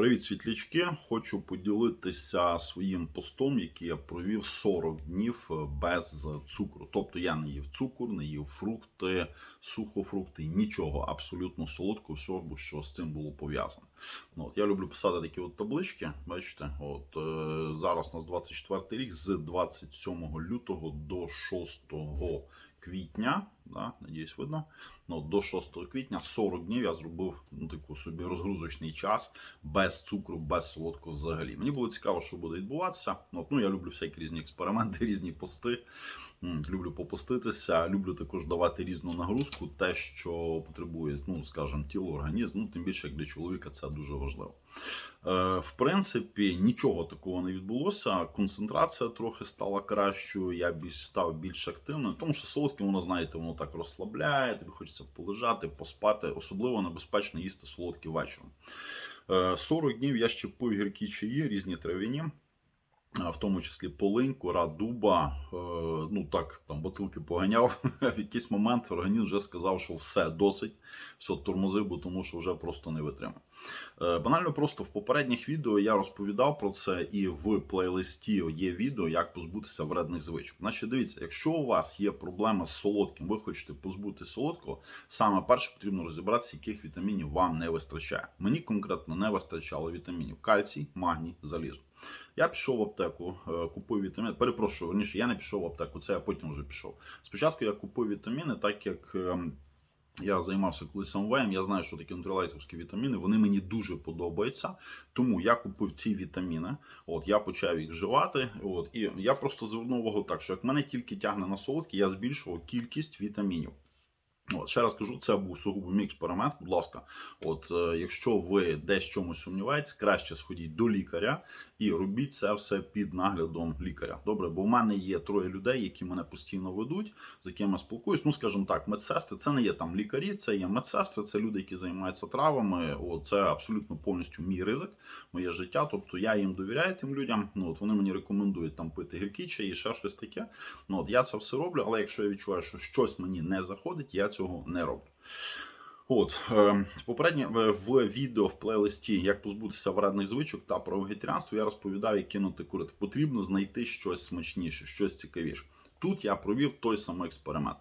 Привіт, світлячки! Хочу поділитися своїм постом, який я провів 40 днів е, без цукру. Тобто я не їв цукор, не їв фрукти, сухофрукти, нічого абсолютно солодкого, всього, що з цим було пов'язано. Ну, от, я люблю писати такі от таблички. Бачите, от е, зараз у нас 24 рік, з 27 лютого до 6 квітня. Да, надіюсь, видно. Ну, до 6 квітня 40 днів я зробив ну, таку собі розгрузочний час без цукру, без солодкого взагалі. Мені було цікаво, що буде відбуватися. От, ну, я люблю всякі різні експерименти, різні пости. Люблю попуститися, люблю також давати різну нагрузку, те, що потребує, ну скажімо, тіло, організм. Ну, тим більше як для чоловіка це дуже важливо. Е, в принципі, нічого такого не відбулося. Концентрація трохи стала кращою, я став більш активним, тому що солодке, воно, знаєте, воно так розслабляє, тобі хочеться полежати, поспати. Особливо небезпечно їсти солодкі вечором. Е, 40 днів я ще пив гіркі чаї, різні трав'яні. В тому числі полинь, кора дуба, е, ну так, там бутилки поганяв. В якийсь момент організм вже сказав, що все досить, все тормозив, бо тому що вже просто не витримав. Е, Банально просто в попередніх відео я розповідав про це, і в плейлисті є відео, як позбутися вредних звичок. Значить, дивіться, якщо у вас є проблема з солодким, ви хочете позбутися солодкого, саме перше потрібно розібратися, яких вітамінів вам не вистачає. Мені конкретно не вистачало вітамінів кальцій, магній, залізо. Я пішов в аптеку, е, купив вітаміни. Перепрошую, верніше, я не пішов в аптеку, це я потім вже пішов. Спочатку я купив вітаміни, так як. ем, я займався колись МВМ, я знаю, що такі нутрилайтовські вітаміни, вони мені дуже подобаються. Тому я купив ці вітаміни, от я почав їх вживати. От, і я просто звернув увагу так, що як мене тільки тягне на солодкі, я збільшував кількість вітамінів. От, ще раз кажу, це був сугубо мій експеримент. Будь ласка, от е, якщо ви десь чомусь сумніваєтесь, краще сходіть до лікаря і робіть це все під наглядом лікаря. Добре, бо в мене є троє людей, які мене постійно ведуть, з якими я спілкуюсь. Ну, скажімо так, медсестри це не є там лікарі, це є медсестри, це люди, які займаються травами. От, це абсолютно повністю мій ризик, моє життя. Тобто я їм довіряю тим людям. Ну от вони мені рекомендують там пити гіркі чаї, ще щось таке. Ну от я це все роблю, але якщо я відчуваю, що щось мені не заходить, я цього не роблю. От е, попереднє в- в відео в плейлисті як позбутися вредних звичок та про вегетаріанство я розповідав, як кинути курити. Потрібно знайти щось смачніше, щось цікавіше. Тут я провів той самий експеримент.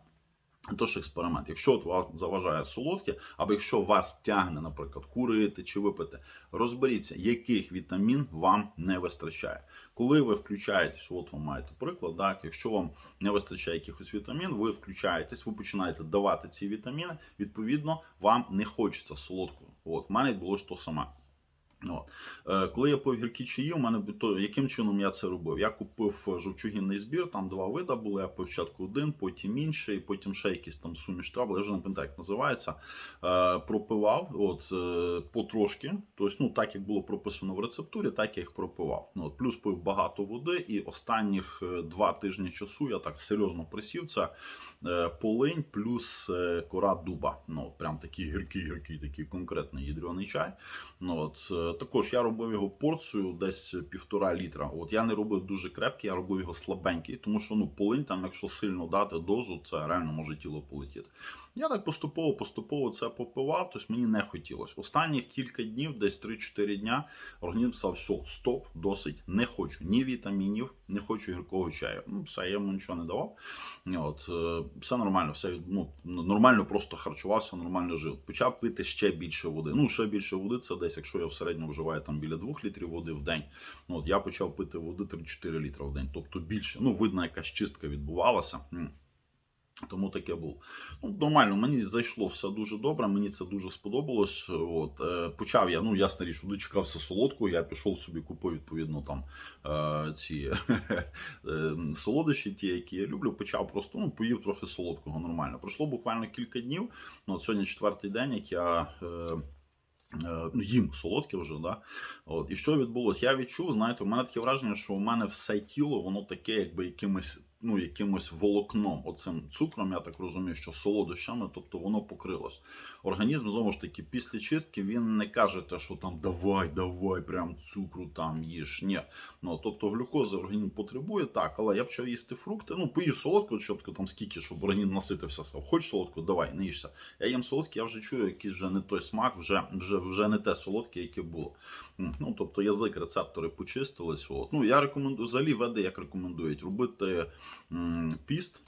Тож експеримент, якщо от вам заважає солодке, або якщо вас тягне, наприклад, курити чи випити, розберіться, яких вітамін вам не вистачає. Коли ви включаєтесь, от ви маєте приклад, так, якщо вам не вистачає якихось вітамін, ви включаєтесь, ви починаєте давати ці вітаміни, відповідно, вам не хочеться солодкого. От, в мене відбулось то саме. От. Е, Коли я пив гіркі чаї, у мене то яким чином я це робив? Я купив е, жовчогінний збір, там два вида були. Я пив спочатку один, потім інший, потім ще якийсь там суміш трав, я вже не пам'ятаю, як називається. Е, пропивав от, потрошки. Тобто, ну, так як було прописано в рецептурі, так я їх пропивав. Ну, от, плюс пив багато води, і останніх два тижні часу я так серйозно присів. Це полинь плюс кора дуба. Ну, прям такий гіркий, гіркий, такий конкретний ядрений чай. Ну, от, також я робив його порцію десь півтора літра. От я не робив дуже крепкий, я робив його слабенький, тому що ну, полинь там, якщо сильно дати дозу, це реально може тіло полетіти. Я так поступово, поступово це попивав, тобто мені не хотілося. Останніх кілька днів, десь 3-4 дня, організм сказав, все, стоп, досить, не хочу ні вітамінів, не хочу гіркого чаю. Ну, все, я йому нічого не давав. От, е, все нормально, все ну, нормально просто харчувався, нормально жив. Почав пити ще більше води. Ну, ще більше води, це десь, якщо я в середньому вживаю там біля 2 літрів води в день. Ну, от я почав пити води 3-4 літри в день, тобто більше. Ну, видно, якась чистка відбувалася. Тому таке було. Ну, нормально, мені зайшло все дуже добре, мені це дуже сподобалось. От, е, почав я, ну, ясна річ, дочекався солодкого, я пішов собі, купив відповідно там е, ці е, солодощі, ті, які я люблю, почав просто ну, поїв трохи солодкого нормально. Пройшло буквально кілька днів. Ну, от сьогодні четвертий день, як я. Е, їм солодке вже, да. От. І що відбулося? Я відчув, знаєте, у мене таке враження, що у мене все тіло, воно таке, якби якимось ну, якимось волокном, оцим цукром, я так розумію, що солодощами, тобто воно покрилось. Організм знову ж таки після чистки він не каже те, що там давай, давай, прям цукру там їж. Ні. Ну, тобто глюкози організм потребує, так, але я почав їсти фрукти. Ну, поїв солодку, чітко там скільки, щоб організм наситився. Сказав, Хочеш солодку, давай, не їжся. Я їм солодкі, я вже чую, якийсь вже не той смак, вже, вже, вже не те солодке, яке було. Ну, тобто язик, рецептори почистились. От. Ну, я рекомендую, взагалі веди, як рекомендують, робити піст.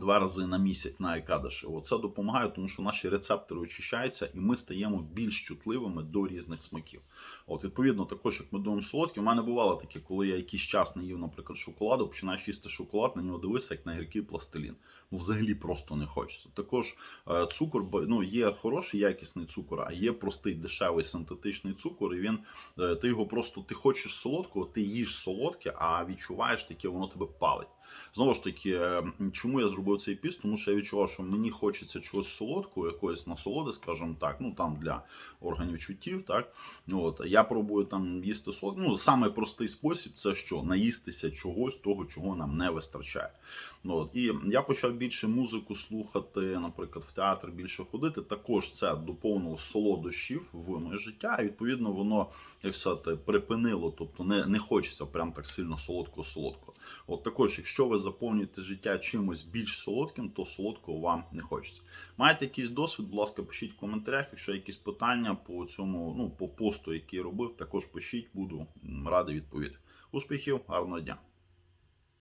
Два рази на місяць на екадаші. Це допомагає, тому що наші рецептори очищаються, і ми стаємо більш чутливими до різних смаків. От, відповідно, також як ми думаємо солодкі, у мене бувало таке, коли я якийсь час не їв, наприклад, шоколаду, починаєш їсти шоколад, на нього дивишся, як на гіркий пластилін. Ну, взагалі просто не хочеться. Також е, цукор, ну, є хороший якісний цукор, а є простий дешевий синтетичний цукор, і він е, ти його просто ти хочеш солодкого, ти їш солодке, а відчуваєш таке, воно тебе палить. Знову ж таки, е, чому я зробив цей піст? Тому що я відчував, що мені хочеться чогось солодкого, якоїсь насолоди, скажімо так, ну там для органів чуттів, так. От, я пробую там їсти солодке. Ну, саме простий спосіб це що? Наїстися чогось, того, чого нам не вистачає. От, і я почав більше музику слухати, наприклад, в театр більше ходити. Також це доповнило солодощів в моє життя, і відповідно воно, як сказати, припинило, тобто не, не хочеться прям так сильно солодкого-солодкого. От також, якщо ви заповнюєте життя чимось більш солодким, то солодкого вам не хочеться. Маєте якийсь досвід, будь ласка, пишіть в коментарях. Якщо якісь питання по цьому, ну по посту, який я робив, також пишіть, буду радий відповідати. Успіхів, гарного дня!